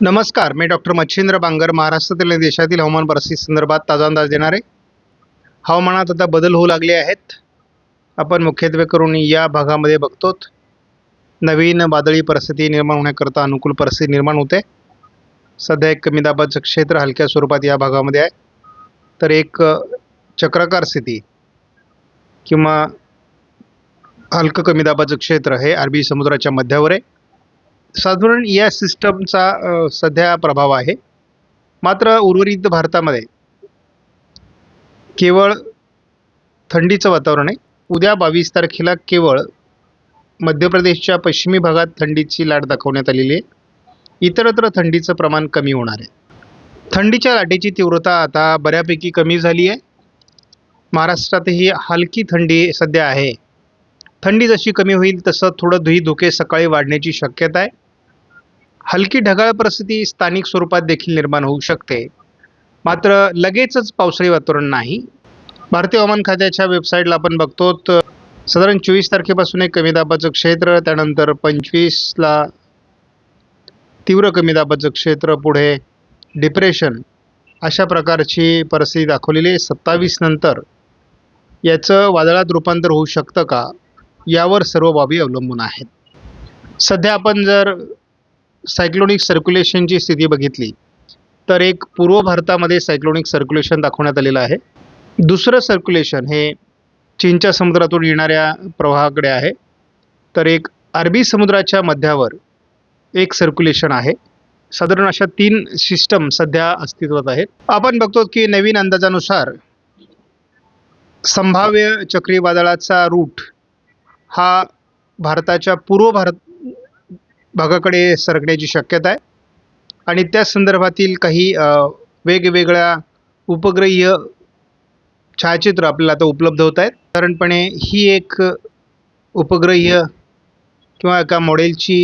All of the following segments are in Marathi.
नमस्कार मी डॉक्टर मच्छिंद्र बांगर महाराष्ट्रातील आणि देशातील हवामान परिस्थिती संदर्भात ताजा अंदाज देणार. आहे हवामानात आता बदल होऊ लागले आहेत. आपण मुख्यत्वे करून या भागामध्ये बघतो नवीन वादळी परिस्थिती निर्माण होण्याकरता अनुकूल परिस्थिती निर्माण होते. सध्या एक कमी दाबाचं क्षेत्र हलक्या स्वरूपात या भागामध्ये आहे. तर एक चक्राकार स्थिती किंवा हलकं कमी दाबाचं क्षेत्र हे अरबी समुद्राच्या मध्यावर आहे. साधारण या सिस्टमचा सध्या प्रभाव आहे. मात्र उर्वरित भारतामध्ये केवळ थंडीचं वातावरण आहे. उद्या बावीस तारखेला केवळ मध्य प्रदेशच्या पश्चिमी भागात थंडीची लाट दाखवण्यात आलेली आहे. इतरत्र थंडीचं प्रमाण कमी होणार आहे. थंडीच्या लाटेची तीव्रता आता बऱ्यापैकी कमी झाली आहे. महाराष्ट्रातही हलकी थंडी सध्या आहे. थंडी जशी कमी होईल तसं थोडं धुई धुके सकाळी वाढण्याची शक्यता आहे. हलकी ढगाळ परिस्थिती स्थानिक स्वरूपात देखील निर्माण होऊ शकते. मात्र लगेचच पावसाळी वातावरण नाही. भारतीय हवामान खात्याच्या वेबसाईटला आपण बघतो तर साधारण चोवीस तारखेपासून एक कमी दाबाचं क्षेत्र त्यानंतर पंचवीसला तीव्र कमी दाबाचं क्षेत्र पुढे डिप्रेशन अशा प्रकारची परिस्थिती दाखवलेली आहे. सत्तावीस नंतर याचं वादळात रूपांतर होऊ शकतं का? यावर सर्व बाबी अवलंबून आहेत. सध्या आपण जर सायक्लोनिक सर्क्युलेशनची स्थिती बघितली तर एक पूर्व भारतामध्ये सायक्लोनिक सर्क्युलेशन दाखवण्यात आलेलं आहे. दुसरं सर्क्युलेशन हे चीनच्या समुद्रातून येणाऱ्या प्रवाहाकडे आहे. तर एक अरबी समुद्राच्या मध्यावर एक सर्क्युलेशन आहे. साधारण अशा तीन सिस्टम सध्या अस्तित्वात आहेत. आपण बघतो की नवीन अंदाजानुसार संभाव्य चक्रीवादळाचा रूट हा भारताच्या पूर्व भारत भागाकडे सरकण्याची शक्यता आहे. आणि त्या संदर्भातील काही वेगवेगळ्या उपग्रहीय छायाचित्र आपल्याला आता उपलब्ध होत आहेत. साधारणपणे ही एक उपग्रहीय किंवा एका मॉडेलची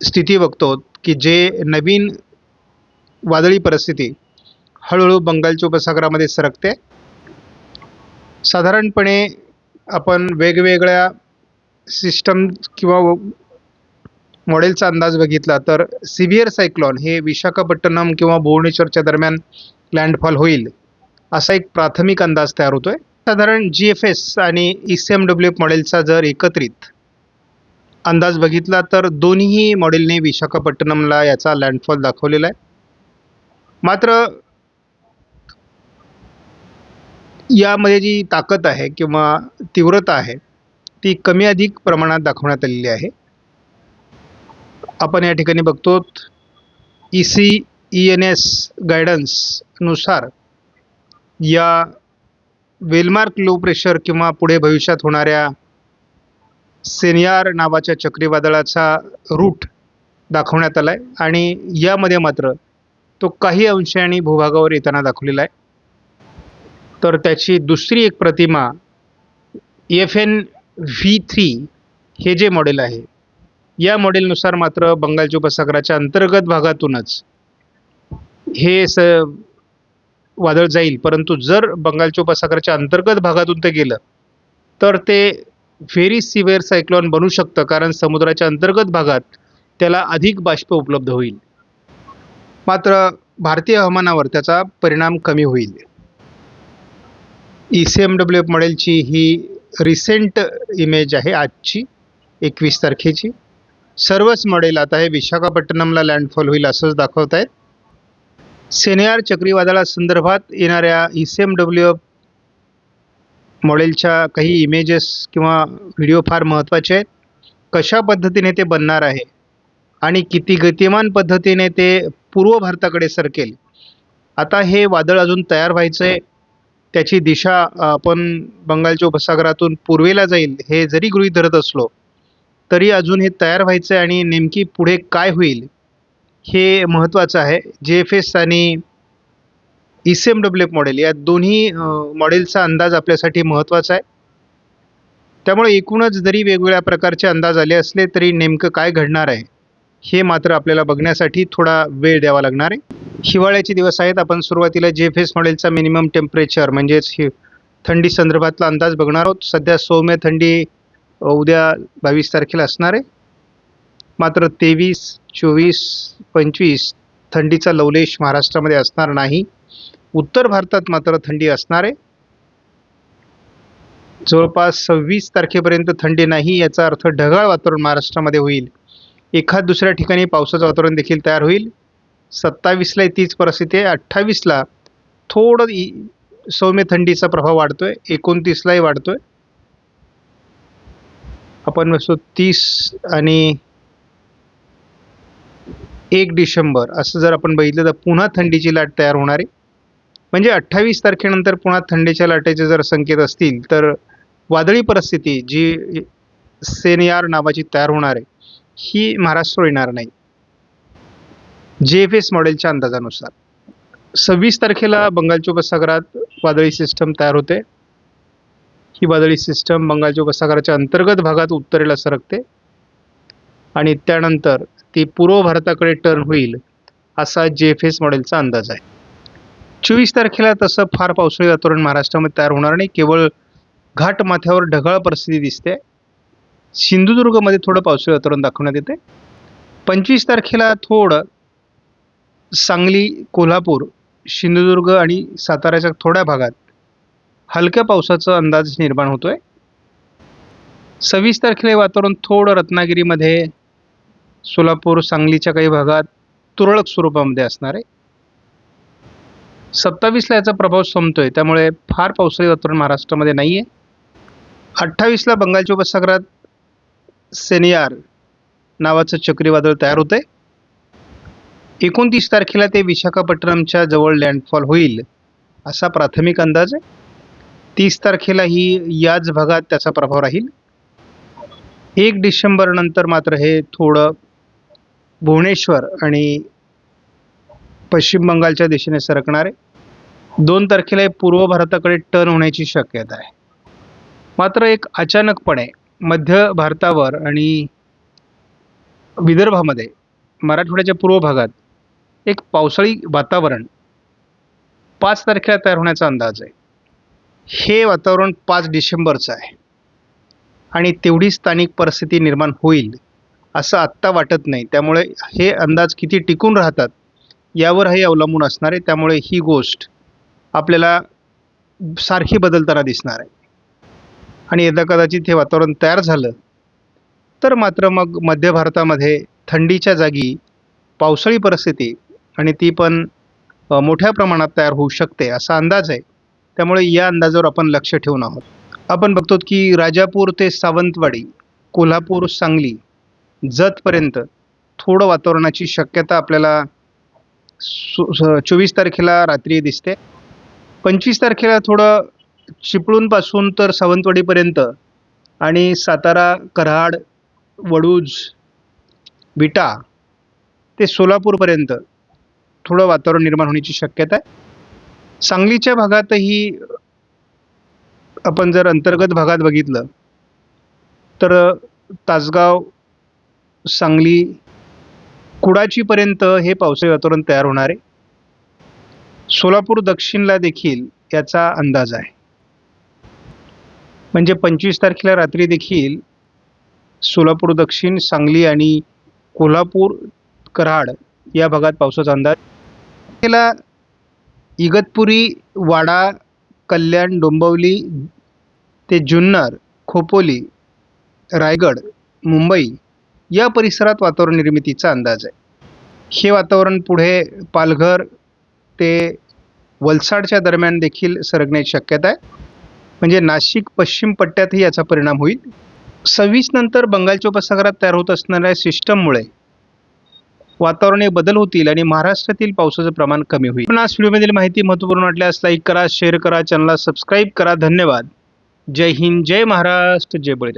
स्थिती बघतो की जे नवीन वादळी परिस्थिती हळूहळू बंगालच्या उपसागरामध्ये सरकते. साधारणपणे आपण वेगवेगळ्या सिस्टम किंवा मॉडेलचा अंदाज बघितला तर सिव्हिअर सायक्लॉन हे विशाखापट्टणम किंवा भुवनेश्वरच्या दरम्यान लँडफॉल होईल असा एक प्राथमिक अंदाज तयार होतोय. साधारण जी एफ एस आणि E C M W F मॉडेलचा जर एकत्रित अंदाज बघितला तर दोन्ही मॉडेलने विशाखापट्टणमला याचा लँडफॉल दाखवलेला आहे. मात्र यामध्ये जी ताकद आहे किंवा तीव्रता आहे ती कमी अधिक प्रमाणात दाखवण्यात आलेली आहे. आपण या ठिकाणी बघतो E C E N S गायडन्सनुसार या वेलमार्क लो प्रेशर किंवा पुढे भविष्यात होणाऱ्या सेनियार नावाच्या चक्रीवादळाचा रूट दाखवण्यात आला आहे आणि यामध्ये मात्र तो काही अंशाने भूभागावर येताना दाखवलेला आहे. तर त्याची दुसरी एक प्रतिमा एफ एन व्ही थ्री हे जे मॉडेल आहे या मॉडेलनुसार मात्र बंगालच्या उपसागराच्या अंतर्गत भागातूनच हे स वादळ जाईल. परंतु जर बंगालच्या उपसागराच्या अंतर्गत भागातून ते गेलं तर ते व्हेरी सिव्हिअर सायक्लॉन बनू शकतं. कारण समुद्राच्या अंतर्गत भागात त्याला अधिक बाष्प उपलब्ध होईल. मात्र भारतीय हवामानावर त्याचा परिणाम कमी होईल. E C M W F मॉडेलची ही रिसेंट इमेज आहे आजची एकवीस तारखेची. सर्वच मॉडेल. आता हे विशाखापट्टणमला लँडफॉल होईल असंच दाखवत आहेत सेनेआर चक्रीवादळासंदर्भात येणाऱ्या E C M W F मॉडेलच्या काही इमेजेस किंवा व्हिडिओ फार महत्त्वाचे आहेत. कशा पद्धतीने ते बनणार आहे? आणि किती गतिमान पद्धतीने ते पूर्व भारताकडे सरकेल? आता हे वादळ अजून तयार व्हायचं आहे त्याची दिशा आपण बंगालच्या उपसागरातून पूर्वेला जाईल हे जरी गृहीत धरत असलो तरी अजून हे तयार व्हायचं आहे आणि नेमकी पुढे काय होईल हे महत्त्वाचं आहे. जे एफ एस आणि E C M W F model या दोन्ही मॉडेलचा अंदाज आपल्यासाठी महत्त्वाचा आहे. त्यामुळे एकूणच जरी वेगवेगळ्या प्रकारचे अंदाज आले असले तरी नेमकं काय घडणार आहे हे मात्र आपल्याला बघण्यासाठी थोडा वेळ द्यावा लागणार आहे. हिवाळ्याचे दिवस आहेत. आपण सुरुवातीला जे एफ एस मॉडेलचा मिनिमम टेम्परेचर म्हणजेच हि थंडी संदर्भातला अंदाज बघणार आहोत. सध्या सौम्य थंडी उद्या बावीस तारखेला असणार आहे. मात्र तेवीस चोवीस पंचवीस थंडीचा लवलेश महाराष्ट्रामध्ये असणार नाही. उत्तर भारतात मात्र थंडी असणार आहे. जवळपास सव्वीस तारखेपर्यंत थंडी नाही याचा अर्थ ढगाळ वातावरण महाराष्ट्रामध्ये होईल. एखाद दुसऱ्या ठिकाणी पावसाचं वातावरण देखील तयार होईल. सत्तावीसला तीच परिस्थिती आहे. अठ्ठावीसला थोडं सौम्य थंडीचा प्रभाव वाढतोय. एकोणतीसलाही वाढतोय. आपण बसतो तीस आणि एक डिसेंबर असं जर आपण बघितलं तर पुन्हा थंडीची लाट तयार होणार आहे. म्हणजे अठ्ठावीस तारखेनंतर पुन्हा थंडीच्या लाटेचे जर संकेत असतील तर वादळी परिस्थिती जी सेनियार नावाची तयार होणार आहे ही महाराष्ट्र येणार नाही. जे एफ एस मॉडेलच्या अंदाजानुसार. सव्वीस तारखेला बंगालच्या उपसागरात वादळी सिस्टम तयार होते. ही वादळी सिस्टम बंगालच्या उपसागराच्या अंतर्गत भागात उत्तरेला सरकते. आणि त्यानंतर ती पूर्व भारताकडे टर्न होईल असा जे एफ एस मॉडेलचा अंदाज आहे. चोवीस तारखेला तसं फार पावसाळी वातावरण महाराष्ट्रामध्ये तयार होणार नाही. केवळ घाट माथ्यावर ढगाळ परिस्थिती दिसते. सिंधुदुर्गमध्ये थोडं पावसाळी वातावरण दाखवण्यात येते. पंचवीस तारखेला थोडं सांगली कोल्हापूर सिंधुदुर्ग आणि साताऱ्याच्या थोड्या भागात हलक्या पावसाचा अंदाज निर्माण होतोय. सव्वीस तारखेला वातावरण थोडं रत्नागिरीमध्ये सोलापूर सांगलीच्या काही भागात तुरळक स्वरूपामध्ये असणार आहे. सत्तावीसला याचा प्रभाव संपतोय त्यामुळे फार पावसाळी वातावरण महाराष्ट्रामध्ये नाही आहे अठ्ठावीसला बंगालच्या उपसागरात सेनियार नावाचं चक्रीवादळ तयार होतंय. एकोणतीस तारखेला ते विशाखापट्टणमच्या जवळ लँडफॉल होईल असा प्राथमिक अंदाज आहे. तीस तारखेलाही याच भागात त्याचा प्रभाव राहील. एक डिसेंबरनंतर मात्र हे थोडं भुवनेश्वर आणि पश्चिम बंगालच्या दिशेने सरकणार. आहे दोन तारखेला हे पूर्व भारताकडे टर्न होण्याची शक्यता आहे. मात्र एक अचानकपणे मध्य भारतावर आणि विदर्भामध्ये मराठवाड्याच्या पूर्व भागात एक पावसाळी वातावरण पाच तारखेला तयार होण्याचा अंदाज आहे. हे वातावरण पाच डिसेंबरचं आहे. आणि तेवढी स्थानिक परिस्थिती निर्माण होईल असं आत्ता वाटत नाही. त्यामुळे हे अंदाज किती टिकून राहतात यावरही अवलंबून असणार आहे. त्यामुळे ही गोष्ट आपल्याला सारखी बदलताना दिसणार आहे. आणि यदा कदाचित हे वातावरण तयार झालं तर मात्र मग मध्य भारतामध्ये थंडीच्या जागी पावसाळी परिस्थिती आणि ती पण मोठ्या प्रमाणात तयार होऊ शकते असा अंदाज आहे. त्यामुळे या अंदाजावर आपण लक्ष ठेवून आहोत. आपण बघतो की राजापूर ते सावंतवाडी कोल्हापूर सांगली जतपर्यंत थोडं वातावरणाची शक्यता आपल्याला सो स- चोवीस तारखेला रात्री दिसते. पंचवीस तारखेला थोडं चिपळूणपासून तर सावंतवाडीपर्यंत आणि सातारा कराड वडूज विटा ते सोलापूरपर्यंत थोडं वातावरण निर्माण होण्याची शक्यता आहे. सांगलीच्या भागातही आपण जर अंतर्गत भागात बघितलं तर तासगाव सांगली कुडाचीपर्यंत हे पावसाळी वातावरण तयार होणार आहे. सोलापूर दक्षिणला देखील याचा अंदाज आहे. म्हणजे पंचवीस तारखेला रात्री देखील सोलापूर दक्षिण सांगली आणि कोल्हापूर कराड या भागात पावसाचा अंदाज तारखेला इगतपुरी वाडा कल्याण डोंबिवली ते जुन्नर खोपोली रायगड मुंबई या परिसरात वातावरण निर्मितीचा अंदाज आहे. हे वातावरण पुढे पालघर ते वलसाडच्या दरम्यान देखील सरकण्याची शक्यता आहे. म्हणजे नाशिक पश्चिम पट्ट्यातही याचा परिणाम होईल. सव्वीस नंतर बंगालच्या उपसागरात तयार होत असणाऱ्या सिस्टममुळे वातावरणात बदल होतील आणि महाराष्ट्रातील पावसाचं प्रमाण कमी होईल. पण आज व्हिडिओमधील माहिती महत्त्वपूर्ण वाटल्यास लाईक करा शेअर करा चॅनलला सबस्क्राईब करा. धन्यवाद. जय हिंद जय महाराष्ट्र जय बळी